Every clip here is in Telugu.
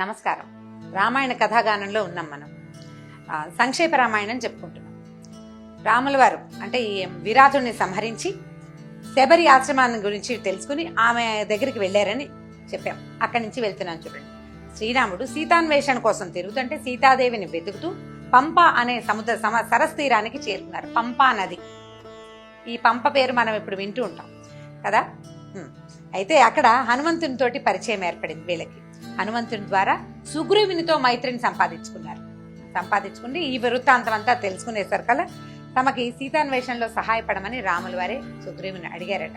నమస్కారం. రామాయణ కథాగానంలో ఉన్నాం మనం. సంక్షేప రామాయణం చెప్పుకుంటున్నాం. రాముల వారు అంటే ఈ విరాటుని సంహరించి శబరి ఆశ్రమాన్ని గురించి తెలుసుకుని ఆమె దగ్గరికి వెళ్ళారని చెప్పాం. అక్కడి నుంచి వెళ్తున్నాను చూడండి. శ్రీరాముడు సీతాన్వేషణ కోసం తిరుగుతుంటే సీతాదేవిని వెతుకుతూ పంప అనే సముద్ర సమ సరస్ తీరానికి చేరుకున్నారు. పంపా నది. ఈ పంప పేరు మనం ఇప్పుడు వింటూ ఉంటాం. కదా? అయితే అక్కడ హనుమంతునితోటి పరిచయం ఏర్పడింది వీళ్ళకి. హనుమంతుని ద్వారా సుగ్రీవునితో మైత్రిని సంపాదించుకున్నారు. సంపాదించుకుని ఈ వృత్తాంతం అంతా తెలుసుకునేసరికల్లా తమకి సీతాన్వేషణలో సహాయపడమని రాముల వారే సుగ్రీవుని అడిగారట.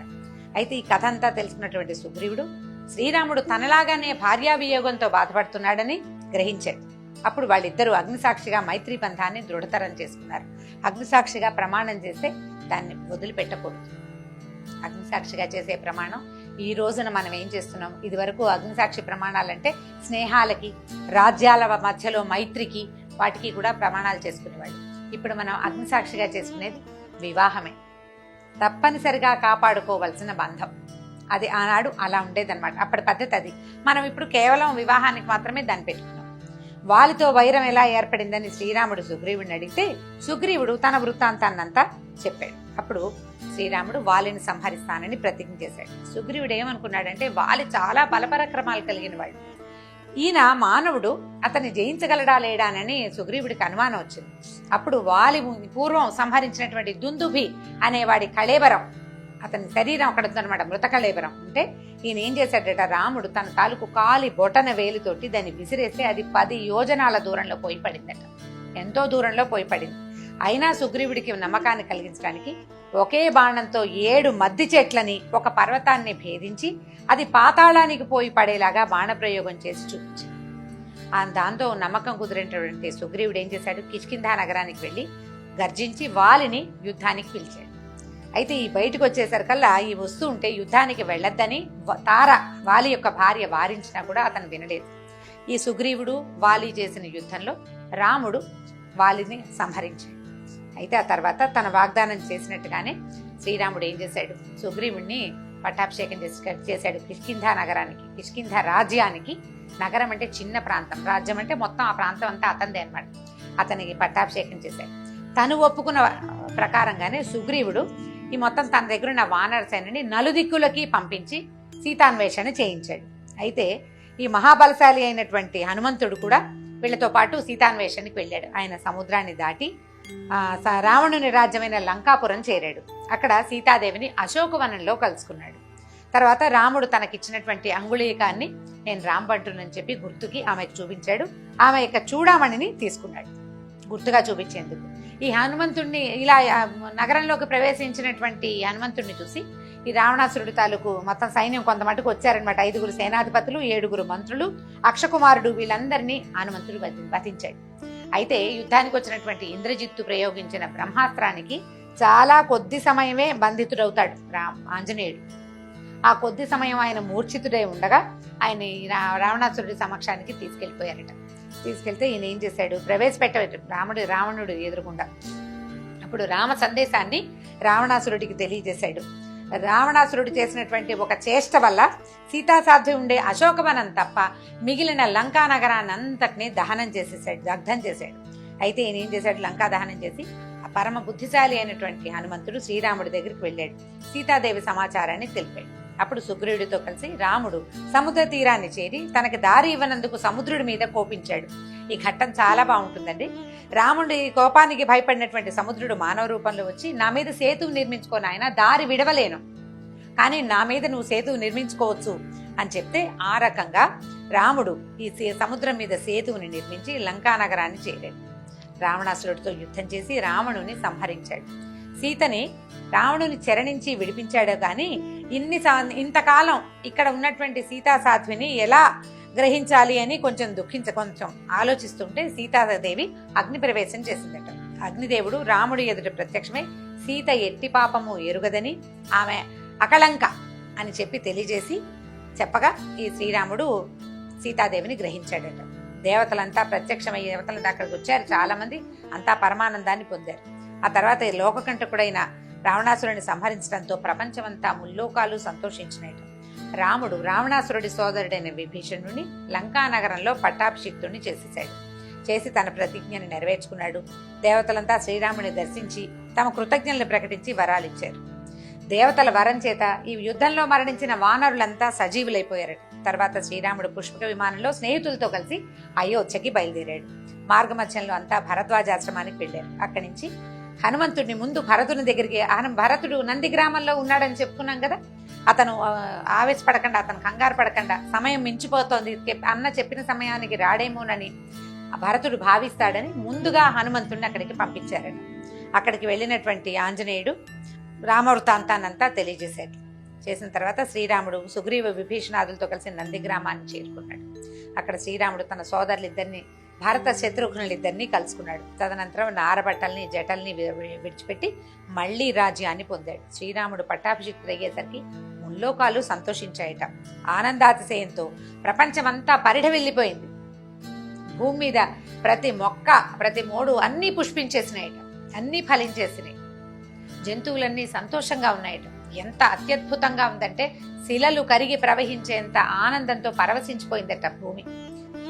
అయితే ఈ కథ అంతా తెలుసుకున్నటువంటి సుగ్రీవుడు శ్రీరాముడు తనలాగానే భార్యావియోగంతో బాధపడుతున్నాడని గ్రహించాడు. అప్పుడు వాళ్ళిద్దరూ అగ్నిసాక్షిగా మైత్రి బంధాన్ని దృఢతరం చేసుకున్నారు. అగ్నిసాక్షిగా ప్రమాణం చేస్తే దాన్ని వదిలిపెట్టకూడదు. అగ్నిసాక్షిగా చేసే ప్రమాణం ఈ రోజున మనం ఏం చేస్తున్నాం? ఇది వరకు అగ్నిసాక్షి ప్రమాణాలంటే స్నేహాలకి రాజ్యాల మధ్యలో మైత్రికి వాటికి కూడా ప్రమాణాలు చేసుకునేవాళ్ళు. ఇప్పుడు మనం అగ్నిసాక్షిగా చేసుకునేది వివాహమే. తప్పనిసరిగా కాపాడుకోవలసిన బంధం. అది ఆనాడు అలా ఉండేదన్నమాట. అప్పటి పద్ధతి అది. మనం ఇప్పుడు కేవలం వివాహానికి మాత్రమే దాన్ని పెట్టుకున్నాం. వాలితో వైరం ఎలా ఏర్పడిందని శ్రీరాముడు సుగ్రీవుడిని అడిగితే సుగ్రీవుడు తన వృత్తాంతాన్నంతా చెప్పాడు. అప్పుడు శ్రీరాముడు వాలిని సంహరిస్తానని ప్రతిజ్ఞ చేశాడు. సుగ్రీవుడు ఏమనుకున్నాడంటే వాలి చాలా బలపరాక్రమాలు కలిగిన వాళ్ళు. ఈయన మానవుడు అతన్ని జయించగలడా లేడానని సుగ్రీవుడికి అనుమానం వచ్చింది. అప్పుడు వాలి పూర్వం సంహరించినటువంటి దుందుభి అనేవాడి కళేబరం అతని శరీరం అక్కడ ఉందన్నమాట మృత కళేబరం. అంటే ఈయన ఏం చేశాడట రాముడు తన తాలూకు కాలి బొటన వేలుతోటి దాన్ని విసిరేస్తే అది పది యోజనాల దూరంలో పోయి పడిందట. ఎంతో దూరంలో పోయి పడింది. అయినా సుగ్రీవుడికి నమ్మకాన్ని కలిగించడానికి ఒకే బాణంతో ఏడు మద్ది చెట్లని ఒక పర్వతాన్ని భేదించి అది పాతాళానికి పోయి పడేలాగా బాణప్రయోగం చేసి చూపించింది. ఆ దాంతో నమ్మకం కుదిరినటువంటి సుగ్రీవుడు ఏం చేశాడు? కిష్కింధా నగరానికి వెళ్ళి గర్జించి వాలిని యుద్ధానికి పిలిచాడు. అయితే ఈ బయటకు వచ్చేసరికల్లా ఈ వస్తూ ఉంటే యుద్ధానికి వెళ్ళొద్దని వ- తార వాలి యొక్క భార్య వారించినా కూడా అతను వినలేదు. ఈ సుగ్రీవుడు వాలి చేసిన యుద్ధంలో రాముడు వాలిని సంహరించాడు. అయితే ఆ తర్వాత తన వాగ్దానం చేసినట్టుగానే శ్రీరాముడు ఏం చేశాడు? సుగ్రీవుణ్ణి పట్టాభిషేకం చేసి చేశాడు. కిష్కింధా నగరానికి కిష్కింధ రాజ్యానికి. నగరం అంటే చిన్న ప్రాంతం. రాజ్యం అంటే మొత్తం ఆ ప్రాంతం అంతా అతందే అనమాట అతనికి పట్టాభిషేకం చేశాడు. తను ఒప్పుకున్న ప్రకారంగానే సుగ్రీవుడు ఈ మొత్తం తన దగ్గర ఉన్న వానర సేనని నలుదిక్కులకి పంపించి సీతాన్వేషణ చేయించాడు. అయితే ఈ మహాబలశాలి అయినటువంటి హనుమంతుడు కూడా వీళ్ళతో పాటు సీతాన్వేషణకి వెళ్ళాడు. ఆయన సముద్రాన్ని దాటి రావణుని రాజ్యమైన లంకాపురం చేరాడు. అక్కడ సీతాదేవిని అశోకవనంలో కలుసుకున్నాడు. తర్వాత రాముడు తనకిచ్చినటువంటి అంగుళీకాన్ని నేను రాంబంటునని చెప్పి గుర్తుకి ఆమెకు చూపించాడు. ఆమె యొక్క చూడామణిని తీసుకున్నాడు. గుర్తుగా చూపించేందుకు. ఈ హనుమంతుణ్ణి ఇలా నగరంలోకి ప్రవేశించినటువంటి హనుమంతుణ్ణి చూసి ఈ రావణాసురుడు తాలూకు మొత్తం సైన్యం కొంత మటుకు వచ్చారనమాట. ఐదుగురు సేనాధిపతులు ఏడుగురు మంత్రులు అక్షకుమారుడు వీళ్ళందరినీ హనుమంతుడు వధించాడు. అయితే యుద్ధానికి వచ్చినటువంటి ఇంద్రజిత్తు ప్రయోగించిన బ్రహ్మాస్త్రానికి చాలా కొద్ది సమయమే బంధితుడవుతాడు రామ్ ఆంజనేయుడు. ఆ కొద్ది సమయం ఆయన మూర్ఛితుడై ఉండగా ఆయన ఈ రా- రావణాసురుడి సమక్షానికి తీసుకెళ్ళిపోయారట. తీసుకెళ్తే ఈయన ఏం చేశాడు? ప్రవేశపెట్ట రాముడు రావణుడు ఎదురుకుండా అప్పుడు రామ సందేశాన్ని రావణాసురుడికి తెలియజేశాడు. రావణాసురుడు చేసినటువంటి ఒక చేష్ట వల్ల సీతాసాధ్యం ఉండే అశోకవనం తప్ప మిగిలిన లంకా నగరాన్ని అంతటినీ దహనం చేసేసాడు దగ్ధం చేశాడు. అయితే ఈయన ఏం చేశాడు? లంకా దహనం చేసి ఆ పరమ బుద్ధిశాలి అయినటువంటి హనుమంతుడు శ్రీరాముడి దగ్గరికి వెళ్ళాడు. సీతాదేవి సమాచారాన్ని తెలిపాడు. అప్పుడు సుగ్రీవుడితో కలిసి రాముడు సముద్ర తీరాన్ని చేరి తనకి దారి ఇవ్వనందుకు సముద్రుడి మీద కోపించాడు. ఈ ఘట్టం చాలా బాగుంటుందండి. రాముడి కోపానికి భయపడినటువంటి సముద్రుడు మానవ రూపంలో వచ్చి నా మీద సేతువు నిర్మించుకొని ఆయన దారి విడవలేను. కానీ నా మీద నువ్వు సేతువు నిర్మించుకోవచ్చు అని చెప్తే ఆ రకంగా రాముడు ఈ సే- సముద్రం మీద సేతువుని నిర్మించి లంకా నగరాన్ని చేరాడు. రావణాసురుడితో యుద్ధం చేసి రావణుని సంహరించాడు. సీతని రావణుని చెరణించి విడిపించాడు కానీ ఇన్ని సా- ఇంతకాలం ఇక్కడ ఉన్నటువంటి సీతా సాధ్విని ఎలా గ్రహించాలి అని కొంచెం దుఃఖించ కొంచెం ఆలోచిస్తుంటే సీతాదేవి అగ్ని ప్రవేశం చేసిందట. అగ్నిదేవుడు రాముడి ఎదుట ప్రత్యక్షమై సీత ఎట్టి పాపము ఎరుగదని ఆమె అకళంక అని చెప్పి తెలియజేసి చెప్పగా ఈ శ్రీరాముడు సీతాదేవిని గ్రహించాడట. దేవతలంతా ప్రత్యక్షమై దేవతలంతా అక్కడికి వచ్చారు. చాలామంది అంతా పరమానందాన్ని పొందారు. ఆ తర్వాత ఈ లోకకంటకుడైన రావణాసురుని సంహరించడంతో ప్రపంచమంతా ముల్లోకాలు సంతోషించినట్టు రాముడు రావణాసురుడి సోదరుడైన విభీషణుని లంకా నగరంలో పట్టాభిషిక్తుడిని చేసేశాడు. చేసి తన ప్రతిజ్ఞని నెరవేర్చుకున్నాడు. దేవతలంతా శ్రీరాముని దర్శించి తమ కృతజ్ఞతలు ప్రకటించి వరాలిచ్చారు. దేవతల వరం చేత ఈ యుద్ధంలో మరణించిన వానరులంతా సజీవులైపోయారట. తర్వాత శ్రీరాముడు పుష్పక విమానంలో స్నేహితులతో కలిసి అయోధ్యకి బయలుదేరాడు. మార్గమధ్యంలో అంతా భరద్వాజాశ్రమానికి వెళ్ళారు. అక్కడి నుంచి హనుమంతుడిని ముందు భరతుని దగ్గరికి హను- భరతుడు నంది గ్రామంలో ఉన్నాడని చెప్పుకున్నాం కదా? అతను ఆవేశపడకుండా అతను కంగారు పడకుండా సమయం మించిపోతోంది. అన్న చెప్పిన సమయానికి రాడేమోనని భరతుడు భావిస్తాడని ముందుగా హనుమంతుడిని అక్కడికి పంపించారని అక్కడికి వెళ్ళినటువంటి ఆంజనేయుడు రామవృతాంతానంతా తెలియజేశాడు. చేసిన తర్వాత శ్రీరాముడు సుగ్రీవ విభీషణాదులతో కలిసి నంది గ్రామాన్ని చేరుకున్నాడు. అక్కడ శ్రీరాముడు తన సోదరులిద్దరిని భారత శత్రుఘ్నులిద్దరినీ కలుసుకున్నాడు. తదనంతరం నారబట్టల్ని జటల్ని వి- విడిచిపెట్టి మళ్ళీ రాజ్యాన్ని పొందాడు. శ్రీరాముడు పట్టాభిషిక్తుడయ్యేసరికి ముల్లోకాలు సంతోషించాయట. ఆనందాతిశయంతో ప్రపంచమంతా పరిఢ వెళ్ళిపోయింది భూమి మీద ప్రతి మొక్క ప్రతి మోడు అన్నీ పుష్పించేసినాయట. అన్నీ ఫలించేసినాయి. జంతువులన్నీ సంతోషంగా ఉన్నాయట. ఎంత అత్యద్భుతంగా ఉందంటే శిలలు కరిగి ప్రవహించేంత ఆనందంతో పరవశించిపోయిందట భూమి.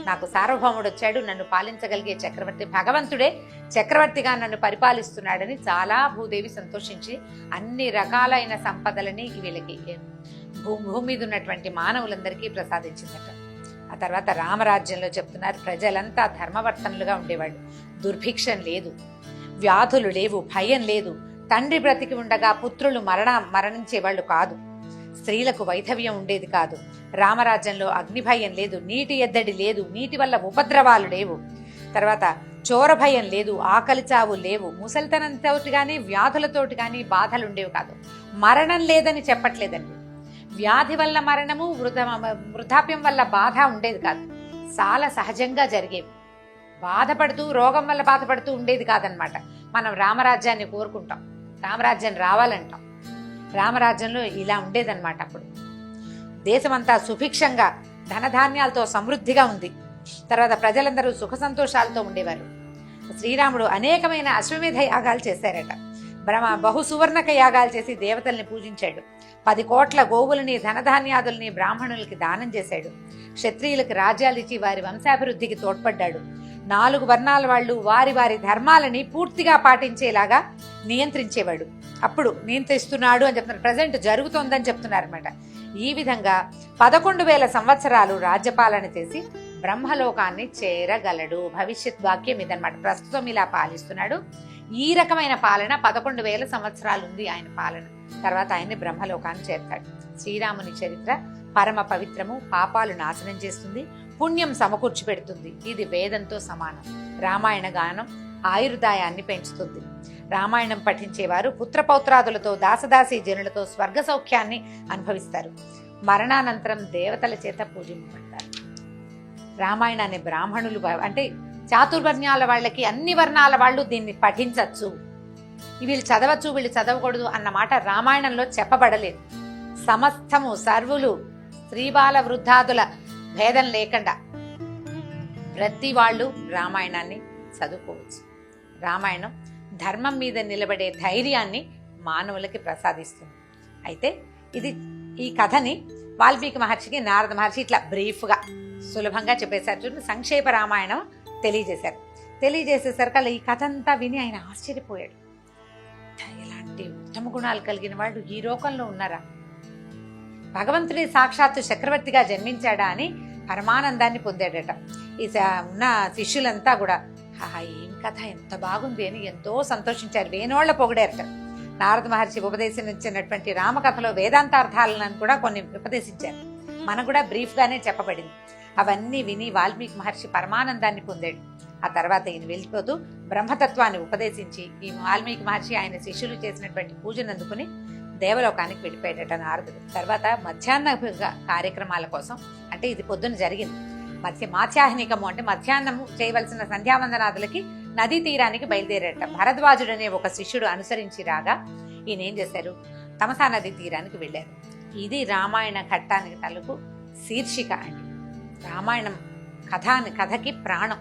నాకు సార్వభౌముడు వచ్చాడు నన్ను పాలించగలిగే చక్రవర్తి భగవంతుడే. చక్రవర్తిగా నన్ను పరిపాలిస్తున్నాడని చాలా భూదేవి సంతోషించి అన్ని రకాలైన సంపదలని వీళ్ళకి భూ భూమి మీద ఉన్నటువంటి మానవులందరికీ ప్రసాదించిందట. ఆ తర్వాత రామరాజ్యంలో చెప్తున్నారు ప్రజలంతా ధర్మవర్తనులుగా ఉండేవాళ్ళు. దుర్భిక్షం లేదు వ్యాధులు లేవు భయం లేదు. తండ్రి బ్రతికి ఉండగా పుత్రులు మరణ మరణించేవాళ్ళు కాదు. స్త్రీలకు వైధవ్యం ఉండేది కాదు. రామరాజ్యంలో అగ్నిభయం లేదు నీటి ఎద్దడి లేదు నీటి వల్ల ఉపద్రవాలు లేవు. తర్వాత చోర భయం లేదు ఆకలి చావు లేవు. ముసలితనంతో కానీ వ్యాధులతోటి కానీ బాధలు ఉండేవి కాదు. మరణం లేదని చెప్పట్లేదండి. వ్యాధి వల్ల మరణము వృధ వృద్ధాప్యం వల్ల బాధ ఉండేది కాదు. చాలా సహజంగా జరిగేవి. బాధపడుతూ రోగం వల్ల బాధపడుతూ ఉండేది కాదనమాట. మనం రామరాజ్యాన్ని కోరుకుంటాం. రామరాజ్యం రావాలంటాం. రామరాజ్యంలో ఇలా ఉండేదన్నమాట అప్పుడు. దేశమంతా సుభిక్షంగా ధనధాన్యాలతో సమృద్ధిగా ఉంది. తర్వాత ప్రజలందరూ సుఖ సంతోషాలతో ఉండేవారు. శ్రీరాముడు అనేకమైన అశ్వమేధ యాగాలు చేశారట. బ్రహ్మ బహు సువర్ణక యాగాలు చేసి దేవతల్ని పూజించాడు. పది కోట్ల గోవులని ధనధాన్యాదుల్ని బ్రాహ్మణులకి దానం చేశాడు. క్షత్రియులకు రాజ్యాలు ఇచ్చి వారి వంశాభివృద్ధికి తోడ్పడ్డాడు. నాలుగు వర్ణాల వాళ్ళు వారి వారి ధర్మాలని పూర్తిగా పాటించేలాగా నియంత్రించేవాడు. అప్పుడు నియంత్రిస్తున్నాడు అని చెప్తున్నారు. ప్రజెంట్ జరుగుతోందని చెప్తున్నారు అనమాట ఈ విధంగా పదకొండు వేల సంవత్సరాలు రాజ్యపాలన చేసి బ్రహ్మలోకాన్ని చేరగలడు. భవిష్యత్ వాక్యం ఇదనమాట ప్రస్తుతం ఇలా పాలిస్తున్నాడు. ఈ రకమైన పాలన పదకొండు వేల సంవత్సరాలు ఉంది ఆయన పాలన. తర్వాత ఆయన్ని బ్రహ్మలోకాన్ని చేరుతాడు. శ్రీరాముని చరిత్ర పరమ పవిత్రము పాపాలు నాశనం చేస్తుంది. పుణ్యం సమకూర్చి పెడుతుంది ఇది వేదంతో సమానం. రామాయణ గానం ఆయుర్దాయాన్ని పెంచుతుంది. రామాయణం పఠించేవారు పుత్రపౌత్రాదులతో దాసదాసి జనులతో స్వర్గ సౌఖ్యాన్ని అనుభవిస్తారు. మరణానంతరం దేవతల చేత పూజింపబడతారు. రామాయణాన్ని బ్రాహ్మణులు అంటే చాతుర్వర్ణ్యాల వాళ్ళకి అన్ని వర్ణాల వాళ్ళు దీన్ని పఠించవచ్చు వీళ్ళు చదవచ్చు వీళ్ళు చదవకూడదు అన్నమాట రామాయణంలో చెప్పబడలేదు. సమస్తము సర్వులు స్త్రీబాల వృద్ధాదుల భేదం లేకుండా ప్రతి వాళ్ళు రామాయణాన్ని చదువుకోవచ్చు. రామాయణం ధర్మం మీద నిలబడే ధైర్యాన్ని మానవులకి ప్రసాదిస్తుంది. అయితే ఇది ఈ కథని వాల్మీకి మహర్షికి నారద మహర్షి ఇట్లా బ్రీఫ్గా సులభంగా చెప్పేశారు. చూడండి సంక్షేప రామాయణం తెలియజేశారు. తెలియజేసేసరికి ఈ కథ అంతా విని ఆయన ఆశ్చర్యపోయాడు. ఎలాంటి ఉత్తమ గుణాలు కలిగిన వాళ్ళు? ఈ లోకంలో ఉన్నారా? భగవంతుడి సాక్షాత్తు చక్రవర్తిగా జన్మించాడా అని పరమానందాన్ని పొందాడట. ఈ ఉన్న శిష్యులంతా కూడా "ఆహా, ఏం కథ? ఎంత బాగుంది అని ఎంతో సంతోషించారు. వేణోళ్ళ పొగిడారట. నారద మహర్షి ఉపదేశించినటువంటి రామకథలో వేదాంతార్థాలను కూడా కొన్ని ఉపదేశించారు. మనకు కూడా బ్రీఫ్ గానే చెప్పబడింది. అవన్నీ విని వాల్మీకి మహర్షి పరమానందాన్ని పొందాడు. ఆ తర్వాత ఈయన వెళ్ళిపోతూ బ్రహ్మతత్వాన్ని ఉపదేశించి ఈ వాల్మీకి మహర్షి ఆయన శిష్యులు చేసినటువంటి పూజను అందుకుని దేవలోకానికి వెళ్ళిపోయాడట నారదుడు తర్వాత మధ్యాహ్న కార్యక్రమాల కోసం అంటే ఇది పొద్దున జరిగింది. మధ్య మాధ్యాహ్నికము అంటే మధ్యాహ్నము చేయవలసిన సంధ్యావందనాదులకి నదీ తీరానికి బయలుదేరారట భరద్వాజుడు అనే ఒక శిష్యుడు అనుసరించి రాగా ఈయన ఏం చేశారు? తమసా నది తీరానికి వెళ్ళారు. ఇది రామాయణ ఘట్టానికి తలకు శీర్షిక అండి. రామాయణం కథ కథకి ప్రాణం.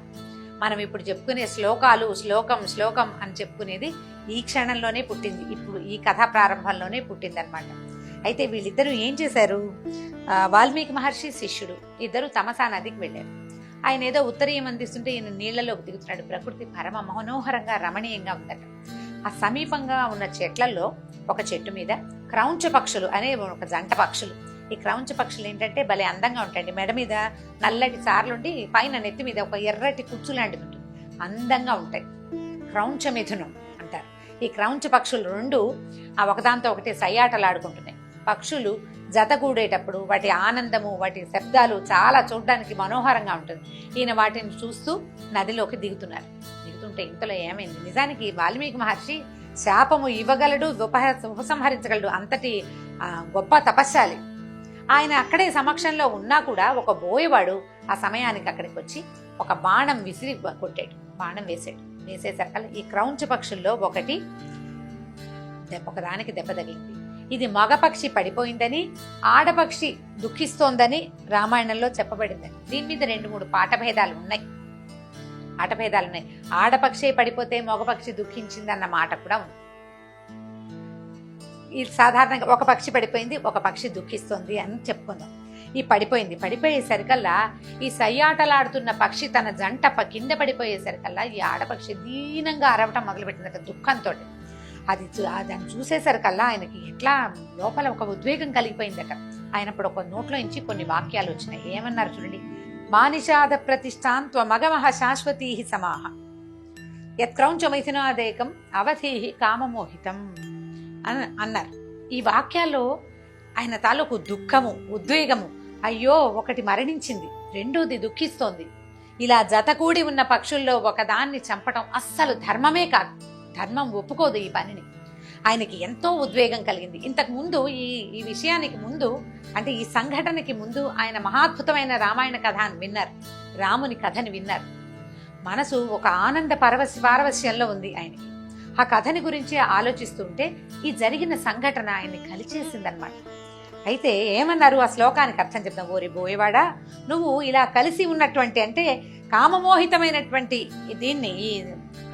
మనం ఇప్పుడు చెప్పుకునే శ్లోకాలు శ్లోకం శ్లోకం అని చెప్పుకునేది ఈ క్షణంలోనే పుట్టింది. ఇప్పుడు ఈ కథా ప్రారంభంలోనే పుట్టిందనమాట అయితే వీళ్ళిద్దరూ ఏం చేశారు? వాల్మీకి మహర్షి శిష్యుడు ఇద్దరు తమసా నదికి వెళ్ళారు. ఆయన ఏదో ఉత్తరీయం అందిస్తుంటే ఈయన నీళ్ళలోకి దిగుతున్నాడు. ప్రకృతి పరమ మనోహరంగా రమణీయంగా ఉందట. ఆ సమీపంగా ఉన్న చెట్లలో ఒక చెట్టు మీద క్రౌంచ పక్షులు అనే ఒక జంట పక్షులు. ఈ క్రౌంచ పక్షులు ఏంటంటే భలే అందంగా ఉంటాయండి. మెడ మీద నల్లటి సార్లుండి పైన నెత్తి మీద ఒక ఎర్రటి కుచ్చు లాంటిది ఉంటుంది. అందంగా ఉంటాయి. క్రౌంచ మిథునం. ఈ క్రౌంచ పక్షులు రెండు ఆ ఒకదాంతో ఒకటి సయ్యాటలాడుకుంటున్నాయి. పక్షులు జతగూడేటప్పుడు వాటి ఆనందము వాటి శబ్దాలు చాలా చూడడానికి మనోహరంగా ఉంటుంది. ఈయన వాటిని చూస్తూ నదిలోకి దిగుతున్నారు. దిగుతుంటే ఇంతలో ఏమైంది? నిజానికి వాల్మీకి మహర్షి శాపము ఇవ్వగలడు ఉపహ ఉపసంహరించగలడు అంతటి గొప్ప తపస్శాలి ఆయన అక్కడే సమక్షంలో ఉన్నా కూడా ఒక బోయవాడు ఆ సమయానికి అక్కడికి వచ్చి ఒక బాణం విసిరి కొట్టాడు. బాణం వేశాడు. వేసేసరికల్ ఈ క్రౌంచ పక్షుల్లో ఒకటి దెబ్బ ఒకదానికి దెబ్బ తగిలింది. ఇది మగపక్షి పడిపోయిందని ఆడపక్షి దుఃఖిస్తోందని రామాయణంలో చెప్పబడిందని దీని మీద రెండు మూడు పాఠభేదాలు ఉన్నాయి. పాఠభేదాలు ఉన్నాయి. ఆడపక్షే పడిపోతే మగపక్షి దుఃఖించిందన్న మాట కూడా ఉంది. ఈ సాధారణంగా ఒక పక్షి పడిపోయింది ఒక పక్షి దుఃఖిస్తుంది అని చెప్పుకుందాం. ఈ పడిపోయింది. పడిపోయేసరికల్లా ఈ సయ్యాటలాడుతున్న పక్షి తన జంట ప- కింద పడిపోయేసరికల్లా ఈ ఆడపక్షి దీనంగా అరవటం మొదలుపెట్టిందట దుఃఖంతో అది చూ- దాన్ని చూసేసరికల్లా ఆయనకి ఎట్లా లోపల ఒక ఉద్వేగం కలిగిపోయిందట. ఆయన ఇప్పుడు ఒక నోట్లో నుంచి కొన్ని వాక్యాలు వచ్చినాయి. ఏమన్నారు చూడండి. మానిషాద ప్రతిష్టాన్ త్వమగమహ శాశ్వతీ సమాహ. యత్క్రౌంచమైథునాదేకం అవధీహి కామమోహితం అని అన్నారు. ఈ వాక్యాల్లో ఆయన తాలూకు దుఃఖము ఉద్వేగము. అయ్యో ఒకటి మరణించింది. రెండోది దుఃఖిస్తోంది. ఇలా జతకూడి ఉన్న పక్షుల్లో ఒకదాన్ని చంపటం అస్సలు ధర్మమే కాదు. ధర్మం ఒప్పుకోదు ఈ పనిని. ఆయనకి ఎంతో ఉద్వేగం కలిగింది. ఇంతకు ముందు ఈ ఈ విషయానికి ముందు అంటే ఈ సంఘటనకి ముందు ఆయన మహాద్భుతమైన రామాయణ కథ అని విన్నారు. రాముని కథని విన్నారు. మనసు ఒక ఆనంద పరవశ పారవశ్యంలో ఉంది ఆయనకి. ఆ కథని గురించి ఆలోచిస్తుంటే ఈ జరిగిన సంఘటన ఆయన్ని కలిచేసిందనమాట అయితే ఏమన్నారు ఆ శ్లోకానికి అర్థం చెప్తాం ఓరి బోయవాడా? నువ్వు ఇలా కలిసి ఉన్నటువంటి అంటే కామమోహితమైనటువంటి దీన్ని ఈ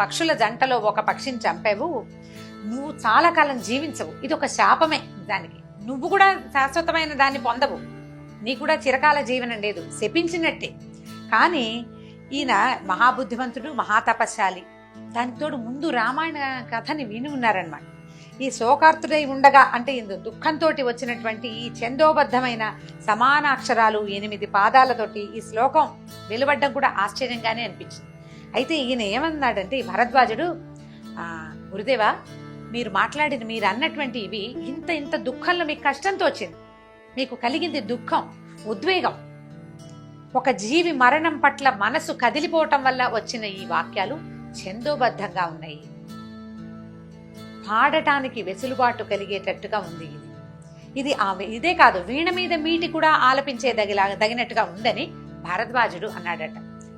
పక్షుల జంటలో ఒక పక్షిని చంపావు. నువ్వు చాలా కాలం జీవించవు. ఇది ఒక శాపమే దానికి. నువ్వు కూడా శాశ్వతమైన దాన్ని పొందవు. నీ కూడా చిరకాల జీవనం లేదు. శపించినట్టే. కానీ ఈయన మహాబుద్ధిమంతుడు మహాతపశాలి దానితోడు ముందు రామాయణ కథని విని ఉన్నారనమాట ఈ శోకార్తుడై ఉండగా అంటే ఇందు దుఃఖంతో వచ్చినటువంటి ఈ చందోబద్ధమైన సమాన అక్షరాలు ఎనిమిది పాదాలతోటి ఈ శ్లోకం వెలువడ్డం కూడా ఆశ్చర్యంగానే అనిపించింది. అయితే ఈయన ఏమన్నాడంటే ఈ భరద్వాజుడు గురుదేవా మీరు మాట్లాడిన మీరు అన్నటువంటి ఇవి ఇంత ఇంత దుఃఖంలో మీకు కష్టంతో వచ్చింది. మీకు కలిగింది దుఃఖం ఉద్వేగం. ఒక జీవి మరణం పట్ల మనసు కదిలిపోవటం వల్ల వచ్చిన ఈ వాక్యాలు ఛందోబద్ధంగా ఉన్నాయి. పాడటానికి వెసులుబాటు కలిగేటట్టుగా ఉంది ఇది. ఇది ఆ ఇదే కాదు వీణ మీద మీటి కూడా ఆలపించే దగిలా తగినట్టుగా ఉందని భరద్వాజుడు అన్నాడట.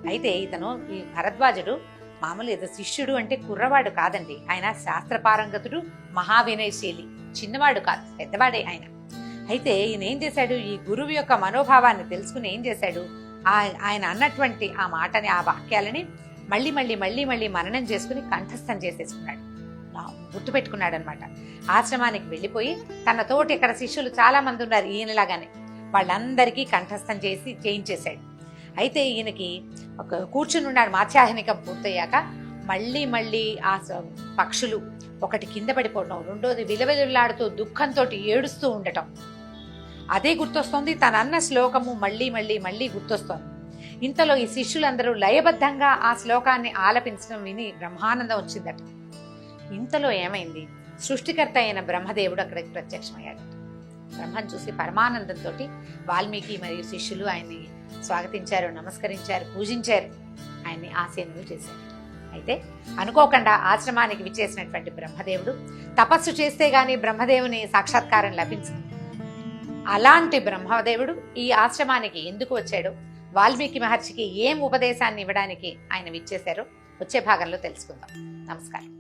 అయితే ఇతను ఈ భరద్వాజుడు మామూలు ఏదో శిష్యుడు అంటే కుర్రవాడు కాదండి. ఆయన శాస్త్రపారంగతుడు మహావినయశీలి. చిన్నవాడు కాదు పెద్దవాడే ఆయన. అయితే ఈయన ఏం చేశాడు? ఈ గురువు యొక్క మనోభావాన్ని తెలుసుకుని ఏం చేశాడు? ఆ- ఆయన అన్నటువంటి ఆ మాటని ఆ వాక్యాలని మళ్ళీ మళ్ళీ మళ్ళీ మళ్ళీ మననం చేసుకుని కంఠస్థం చేసేసుకున్నాడు. గుర్తుపెట్టుకున్నాడనమాట గుర్తుపెట్టుకున్నాడు అనమాట ఆశ్రమానికి వెళ్ళిపోయి తన తోటి ఇక్కడ శిష్యులు చాలా మంది ఉన్నారు ఈయనలాగానే. వాళ్ళందరికీ కంఠస్థం చేసి చేయించేశాడు. అయితే ఈయనకి ఒక కూర్చుని ఉన్నాడు మాధ్యాహ్నికం పూర్తయ్యాక మళ్ళీ మళ్ళీ ఆ పక్షులు ఒకటి కింద పడిపోవడం రెండోది విలవిలులాడుతూ దుఃఖంతో ఏడుస్తూ ఉండటం. అదే గుర్తొస్తోంది తన అన్న శ్లోకము మళ్ళీ మళ్ళీ మళ్ళీ గుర్తొస్తోంది. ఇంతలో ఈ శిష్యులందరూ లయబద్ధంగా ఆ శ్లోకాన్ని ఆలపించడం విని బ్రహ్మానందం వచ్చిందట. ఇంతలో ఏమైంది? సృష్టికర్త అయిన బ్రహ్మదేవుడు అక్కడికి ప్రత్యక్షమయ్యాడు. బ్రహ్మను చూసి పరమానందంతో వాల్మీకి మరియు శిష్యులు ఆయన్ని స్వాగతించారు నమస్కరించారు పూజించారు. ఆయన్ని ఆసీనులు చేశారు. అయితే అనుకోకుండా ఆశ్రమానికి విచ్చేసినటువంటి బ్రహ్మదేవుడు తపస్సు చేస్తే గాని బ్రహ్మదేవుని సాక్షాత్కారం లభించింది. అలాంటి బ్రహ్మదేవుడు ఈ ఆశ్రమానికి ఎందుకు వచ్చాడు? వాల్మీకి మహర్షికి ఏం ఉపదేశాన్ని ఇవ్వడానికి ఆయన విచ్చేశారో వచ్చే భాగంలో తెలుసుకుందాం. నమస్కారం.